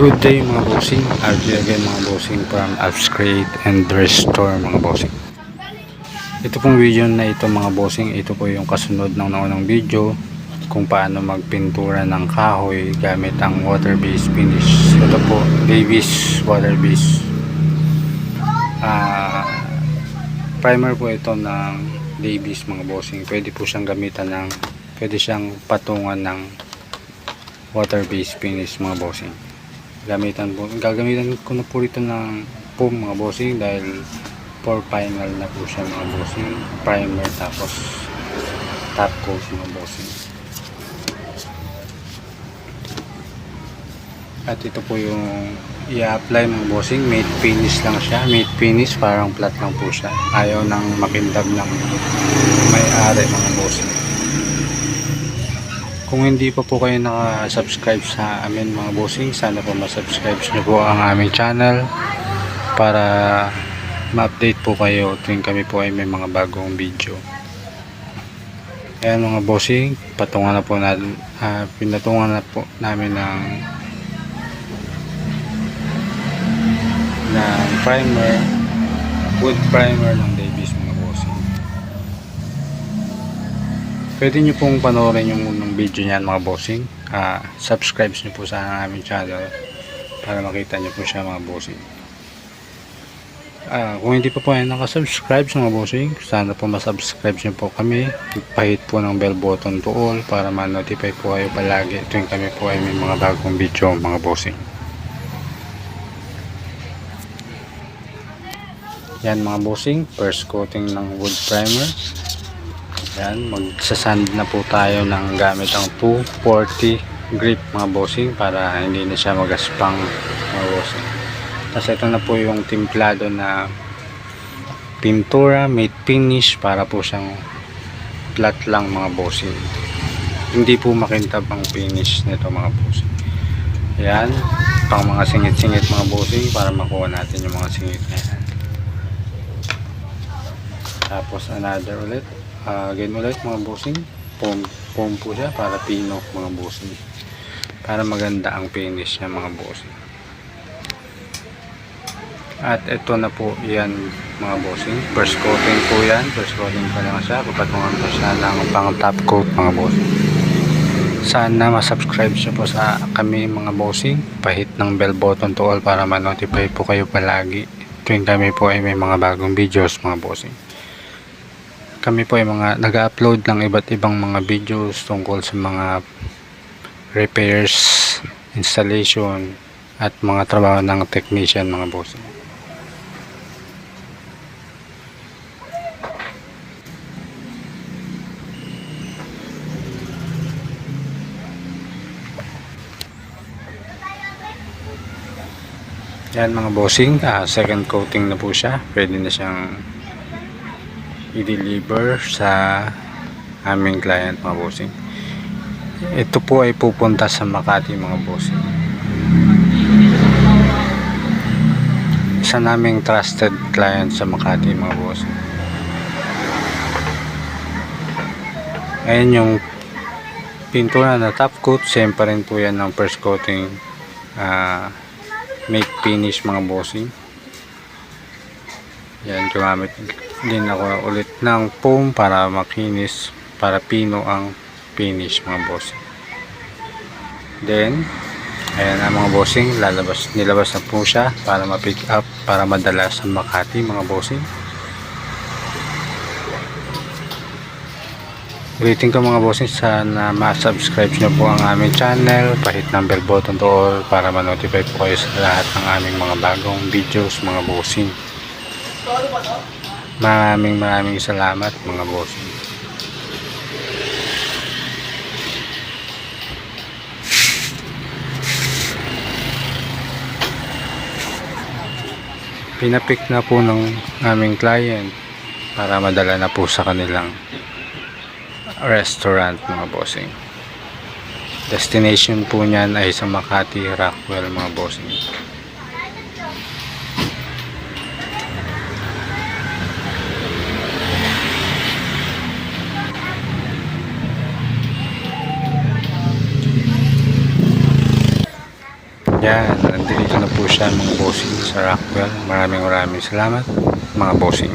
Good day mga bossing. RJ again mga bossing from Upgrade and Restore mga bossing. Ito pong video na ito mga bossing, ito po yung kasunod ng naunang video kung paano magpintura ng kahoy gamit ang water-based finish. Ito po, Davis water-based. Ah, primer po ito ng Davis mga bossing. Pwede po siyang gamitan ng, pwede siyang patungan ng water-based finish mga bossing gamitan po gagamitan ko na po ito ng foam mga bossing dahil for final na po siya mga bossing. Primer tapos top coat mga bossing. At ito po yung i-apply mga bossing. Matte finish lang siya. Matte finish parang flat lang po siya. Ayaw nang makintab ng may-ari mga bossing kung hindi pa po kayo naka-subscribe sa amin mga bossing, sana po ma-subscribe nyo po ang aming channel para ma-update po kayo tuwing kami po ay may mga bagong video. Ayan mga bossing, patungan na po natin, ah, pinatungan na po namin ng ng primer, wood primer ng Pwede nyo pong panoorin yung unang video niyan mga bossing. Ah, subscribe nyo po sa aming channel para makita nyo po siya mga bossing. Ah, kung hindi pa po kayo nakasubscribe sa mga bossing, sana po masubscribe nyo po kami. Pahit po ng bell button to all para ma-notify po kayo palagi tuwing kami po ay may mga bagong video mga bossing. Yan mga bossing, first coating ng wood primer. Yan, magsasand na po tayo ng gamit ang 240 grip mga bossing para hindi na siya magaspang mga bossing. Tapos ito na po yung timplado na pintura, matte finish para po siyang flat lang mga bossing. Hindi po makintab ang finish nito mga bossing. Yan, pang mga singit-singit mga bossing para makuha natin yung mga singit na yan. Tapos another ulit uh, again ulit mga bossing. Foam, foam po siya para pino mga bossing. Para maganda ang finish niya mga bossing. At ito na po yan mga bossing. First coating po yan. First coating pa lang siya. Papatungan pa siya ng pang top coat mga bossing. Sana masubscribe siya po sa kami mga bossing. Pahit ng bell button to all para ma-notify po kayo palagi. Tuwing kami po ay may mga bagong videos mga bossing kami po ay mga nag-upload ng iba't ibang mga videos tungkol sa mga repairs, installation at mga trabaho ng technician mga boss. Yan mga bossing, ah, second coating na po siya. Pwede na siyang i-deliver sa aming client mga bossing. Ito po ay pupunta sa Makati mga bossing. Isa naming trusted client sa Makati mga bossing. Ayan yung pintura na top coat. Same pa rin po yan ng first coating uh, make finish mga bossing yan gumamit din ako ulit ng foam para makinis para pino ang finish mga bossing then ayan na mga bossing lalabas nilabas na po siya para ma-pick up para madala sa Makati mga bossing. Ulitin ko mga bossing sana ma-subscribe nyo po ang aming channel pahit ng bell button to all para ma-notify po kayo sa lahat ng aming mga bagong videos mga bossing Maraming maraming salamat mga bossing. Pinapik na po ng aming client para madala na po sa kanilang restaurant mga bossing. Destination po niyan ay sa Makati, Rockwell mga bossing. Yan, nandito na po siya mga bossing sa Rockwell. Maraming maraming salamat mga bossing.